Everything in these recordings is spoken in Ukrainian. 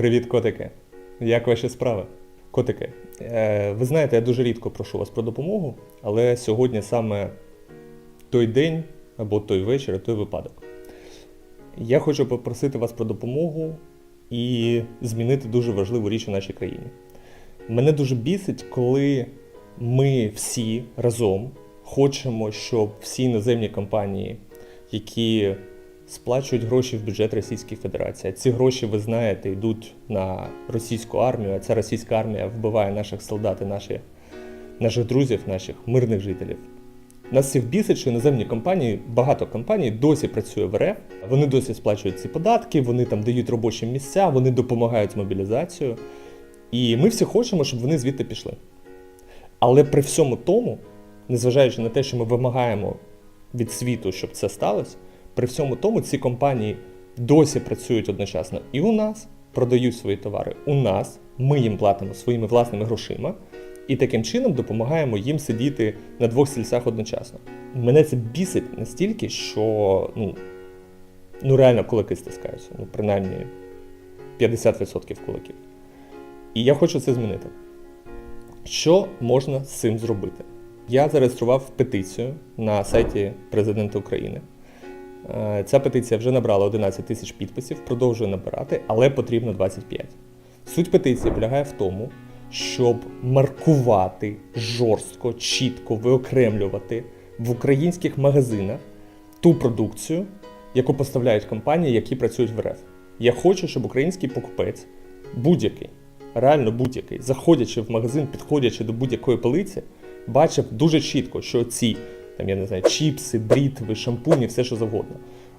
Привіт, котики. Як ваші справи? Котики, е, ви знаєте, я дуже рідко прошу вас про допомогу, але сьогодні саме той день або той вечір, той випадок. Я хочу попросити вас про допомогу і змінити дуже важливу річ у нашій країні. Мене дуже бісить, коли ми всі разом хочемо, щоб всі іноземні компанії, які сплачують гроші в бюджет Російської Федерації. Ці гроші, ви знаєте, йдуть на російську армію, а ця російська армія вбиває наших солдат і наші, наших друзів, наших мирних жителів. Нас всіх бісить, що іноземні компанії, багато компаній досі працює в РФ, вони досі сплачують ці податки, вони там дають робочі місця, вони допомагають з мобілізацією. І ми всі хочемо, щоб вони звідти пішли. Але при всьому тому, незважаючи на те, що ми вимагаємо від світу, щоб це сталося, при всьому тому ці компанії досі працюють одночасно і у нас, продають свої товари у нас, ми їм платимо своїми власними грошима, і таким чином допомагаємо їм сидіти на двох стільцях одночасно. Мене це бісить настільки, що ну, ну реально кулаки стискаються, ну принаймні 50% кулаків. І я хочу це змінити. Що можна з цим зробити? Я зареєстрував петицію на сайті Президента України. Е, Ця петиція вже набрала 11 тисяч підписів, продовжує набирати, але потрібно 25. Суть петиції полягає в тому, щоб маркувати жорстко, чітко виокремлювати в українських магазинах ту продукцію, яку поставляють компанії, які працюють в РФ. Я хочу, щоб український покупець, будь-який, реально будь-який, заходячи в магазин, підходячи до будь-якої полиці, бачив дуже чітко, що ці там, я не знаю, чіпси, брітви, шампуні, все що завгодно.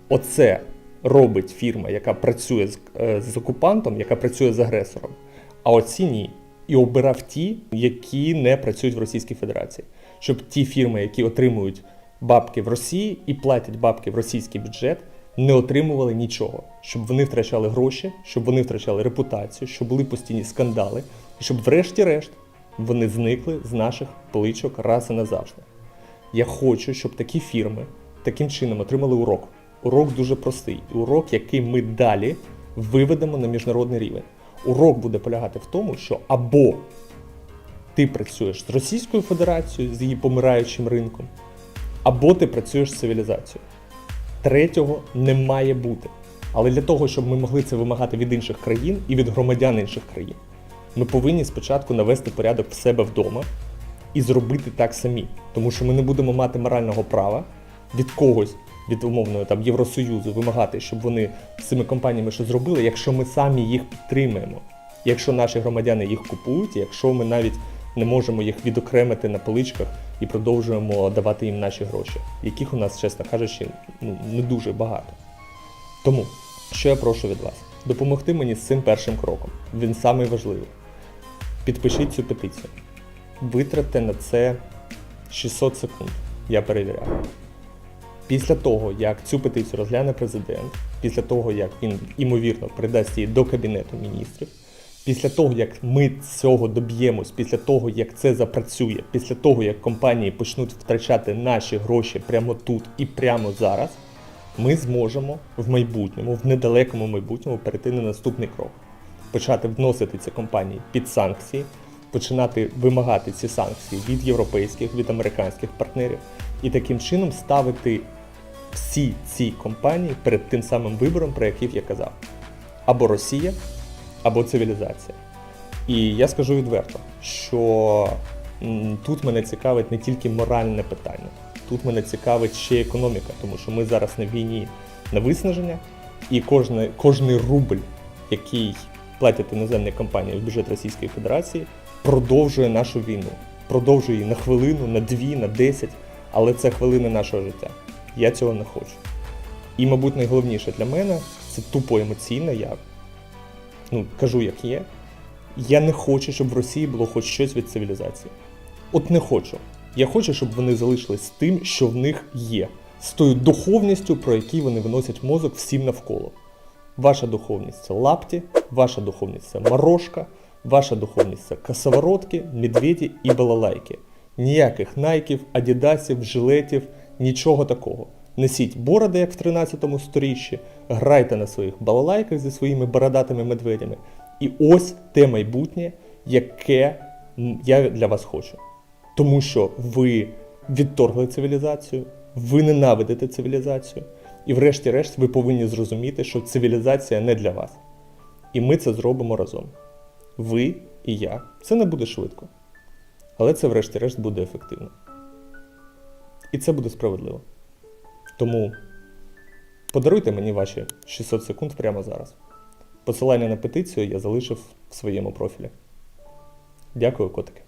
Оце робить фірма, яка працює з, е, з окупантом, яка працює з агресором. А оці ні. І обирав ті, які не працюють в Російській Федерації. Щоб ті фірми, які отримують бабки в Росії і платять бабки в російський бюджет, не отримували нічого, щоб вони втрачали гроші, щоб вони втрачали репутацію, щоб були постійні скандали, і щоб, врешті-решт, вони зникли з наших поличок раз і назавжди. Я хочу, щоб такі фірми таким чином отримали урок. Урок дуже простий. Урок, який ми далі виведемо на міжнародний рівень. Урок буде полягати в тому, що або ти працюєш з Російською Федерацією, з її помираючим ринком, або ти працюєш з цивілізацією. Третього не має бути. Але для того, щоб ми могли це вимагати від інших країн і від громадян інших країн, ми повинні спочатку навести порядок в себе вдома і зробити так самі. Тому що ми не будемо мати морального права від когось, від умовного там Євросоюзу, вимагати, щоб вони з цими компаніями щось зробили, якщо ми самі їх підтримуємо, якщо наші громадяни їх купують, якщо ми навіть не можемо їх відокремити на поличках і продовжуємо давати їм наші гроші, яких у нас, чесно кажучи, ну, не дуже багато. Тому, що я прошу від вас? Допомогти мені з цим першим кроком. Він самий важливий. Підпишіть цю петицію. Витратьте на це 600 секунд. Я перевіряю. Після того, як цю петицію розгляне президент, після того, як він імовірно придасть її до Кабінету міністрів, після того, як ми цього доб'ємось, після того, як це запрацює, після того, як компанії почнуть втрачати наші гроші прямо тут і прямо зараз, ми зможемо в майбутньому, в недалекому майбутньому перейти на наступний крок. Почати вносити ці компанії під санкції, починати вимагати ці санкції від європейських, від американських партнерів, і таким чином ставити всі ці компанії перед тим самим вибором, про який я казав: або Росія, або цивілізація. І я скажу відверто, що тут мене цікавить не тільки моральне питання, тут мене цікавить ще економіка, тому що ми зараз на війні на виснаження, і кожне, кожний рубль, який платять іноземні компанії в бюджет Російської Федерації, продовжує нашу війну. Продовжує її на хвилину, на дві, на десять, але це хвилини нашого життя. Я цього не хочу. І, мабуть, найголовніше для мене це тупо емоційно. Я ну, кажу, як є. Я не хочу, щоб в Росії було хоч щось від цивілізації. От не хочу. Я хочу, щоб вони залишились тим, що в них є, з тою духовністю, про які вони виносять мозок всім навколо. Ваша духовність це лапті, ваша духовність це морошка, ваша духовність це косоворотки, медведі і балалайки. Ніяких найків, адідасів, жилетів, нічого такого. Несіть бороди, як в 13 сторіччі, грайте на своїх балалайках зі своїми бородатими медведями І ось те майбутнє, яке я для вас хочу. Тому що ви відторгли цивілізацію, ви ненавидите цивілізацію, і врешті-решт ви повинні зрозуміти, що цивілізація не для вас. І ми це зробимо разом. Ви і я. Це не буде швидко. Але це, врешті-решт, буде ефективно. І це буде справедливо. Тому подаруйте мені ваші 600 секунд прямо зараз. Посилання на петицію я залишив в своєму профілі. Дякую, котики.